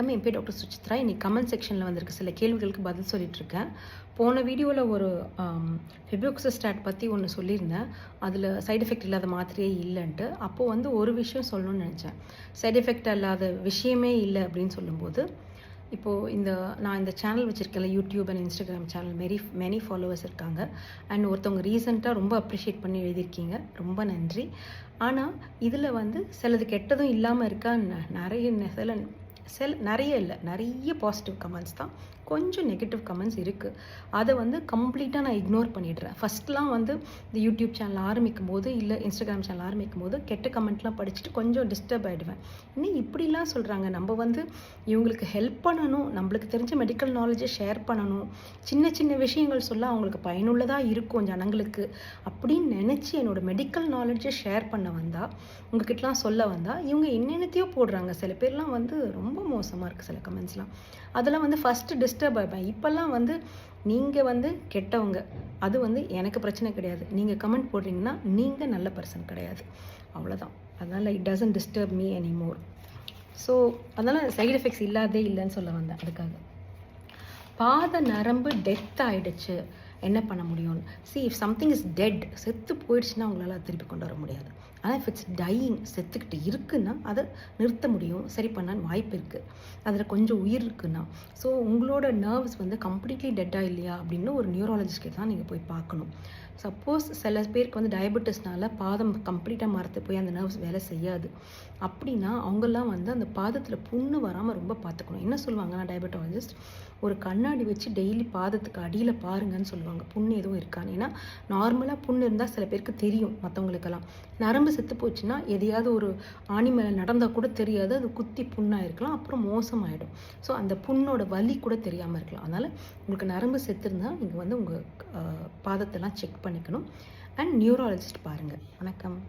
வணக்கம் என் பேர் டாக்டர் சுச்சித்ரா இன்னைக்கு கமெண்ட் செக்ஷனில் வந்திருக்க சில கேள்விகளுக்கு பதில் சொல்லிட்டு இருக்கேன் போன வீடியோவில் ஒரு ஃபெபியோக்சஸ்டாட் பற்றி ஒன்று சொல்லியிருந்தேன். அதில் சைட் எஃபெக்ட் இல்லாத மாத்திரையே இல்லைன்ட்டு. அப்போது வந்து ஒரு விஷயம் சொல்லணும்னு நினச்சேன். சைட் எஃபெக்ட் இல்லாத விஷயமே இல்லை அப்படின்னு சொல்லும்போது இப்போது இந்த நான் இந்த channel வச்சுருக்கேன்ல YouTube and Instagram channel very many followers இருக்காங்க. அண்ட் ஒருத்தவங்க ரீசெண்டாக ரொம்ப அப்ரிஷியேட் பண்ணி எழுதியிருக்கீங்க. ரொம்ப நன்றி. ஆனால் இதில் வந்து சிலது கெட்டதும் இல்லாமல் இருக்கா? நிறைய சில செல் நிறைய இல்லை. நிறைய பாசிட்டிவ் கமெண்ட்ஸ் தான். கொஞ்சம் நெகட்டிவ் கமெண்ட்ஸ் இருக்குது அதை வந்து கம்ப்ளீட்டாக நான் இக்னோர் பண்ணிடுறேன். ஃபஸ்ட்லாம் வந்து இந்த யூடியூப் சேனல் ஆரம்பிக்கும் போது இல்லை இன்ஸ்டாகிராம் சேனல் ஆரம்பிக்கும் போது கெட்ட கமெண்ட்லாம் படிச்சுட்டு கொஞ்சம் டிஸ்டர்ப் ஆகிடுவேன் இன்னும் இப்படிலாம் சொல்கிறாங்க நம்ம வந்து இவங்களுக்கு ஹெல்ப் பண்ணணும். நம்மளுக்கு தெரிஞ்ச மெடிக்கல் நாலேஜை ஷேர் பண்ணணும். சின்ன சின்ன விஷயங்கள் சொல்ல அவங்களுக்கு பயனுள்ளதாக இருக்கும் ஜனங்களுக்கு அப்படின்னு நினச்சி என்னோட மெடிக்கல் நாலேஜை ஷேர் பண்ண வந்தால் உங்ககிட்டலாம் சொல்ல வந்தால் இவங்க என்னென்னத்தையோ போடுறாங்க. சில பேர்லாம் வந்து ரொம்ப மோசமாக இருக்குது சில கமெண்ட்ஸ்லாம் அதெல்லாம் வந்து ஃபஸ்ட்டு டிஸ்டர்ப் ஆகிப்பேன் இப்போல்லாம் வந்து நீங்கள் வந்து கெட்டவங்க அது வந்து எனக்கு பிரச்சனை கிடையாது. நீங்கள் கமெண்ட் போடுறீங்கன்னா நீங்கள் நல்ல பர்சன் கிடையாது. அவ்வளோதான் அதனால் it doesn't disturb me any more so அதனால் சைடு எஃபெக்ட்ஸ் இல்லாதே இல்லைன்னு சொல்ல வந்தேன் அதுக்காக. பாத நரம்பு டெத் ஆயிடுச்சு. என்ன பண்ண முடியும்னு see if something is dead செத்து போயிடுச்சுன்னா உங்களால் திருப்பி கொண்டு வர முடியாது. ஆனால் இஃப் இட்ஸ் டையிங் செத்துக்கிட்டு இருக்குன்னா அதை நிறுத்த முடியும் சரி பண்ணான்னு வாய்ப்பு இருக்குது அதில் கொஞ்சம் உயிர் இருக்குன்னா. ஸோ உங்களோட நர்வ்ஸ் வந்து கம்ப்ளீட்லி டெட்டாக இல்லையா அப்படின்னு ஒரு நியூரலஜிஸ்ட்கிட்ட தான் நீங்கள் போய் பார்க்கணும். சப்போஸ் சில பேருக்கு வந்து டயபெட்டிஸ்னால பாதம் கம்ப்ளீட்டாக மரத்து போய் அந்த நர்வ்ஸ் வேலை செய்யாது. அப்படின்னா அவங்கெல்லாம் வந்து அந்த பாதத்தில் புண்ணு வராமல் ரொம்ப பார்த்துக்கணும். என்ன சொல்லுவாங்கன்னா டயபெட்டாலஜிஸ்ட் ஒரு கண்ணாடி வச்சு டெய்லி பாதத்துக்கு அடியில் பாருங்கன்னு சொல்லுவாங்க. புண்ணு எதுவும் இருக்கான்னு. ஏன்னா நார்மலாக புண்ணு இருந்தால் சில பேருக்கு தெரியும் மற்றவங்களுக்கெல்லாம் நரம்பு செத்து போச்சுன்னா எதையாவது ஒரு ஆணி மேலே நடந்தால் கூட தெரியாது. அது குத்தி புண்ணாக இருக்கலாம் அப்புறம் மோசமாயிடும். ஸோ அந்த புண்ணோட வலி கூட தெரியாமல் இருக்கலாம். அதனால் உங்களுக்கு நரம்பு செத்துருந்தால் நீங்கள் வந்து உங்கள் பாதத்தெல்லாம் செக் பண்ணிக்கணும். அண்ட் நியூராலஜிஸ்ட் பாருங்கள் வணக்கம்.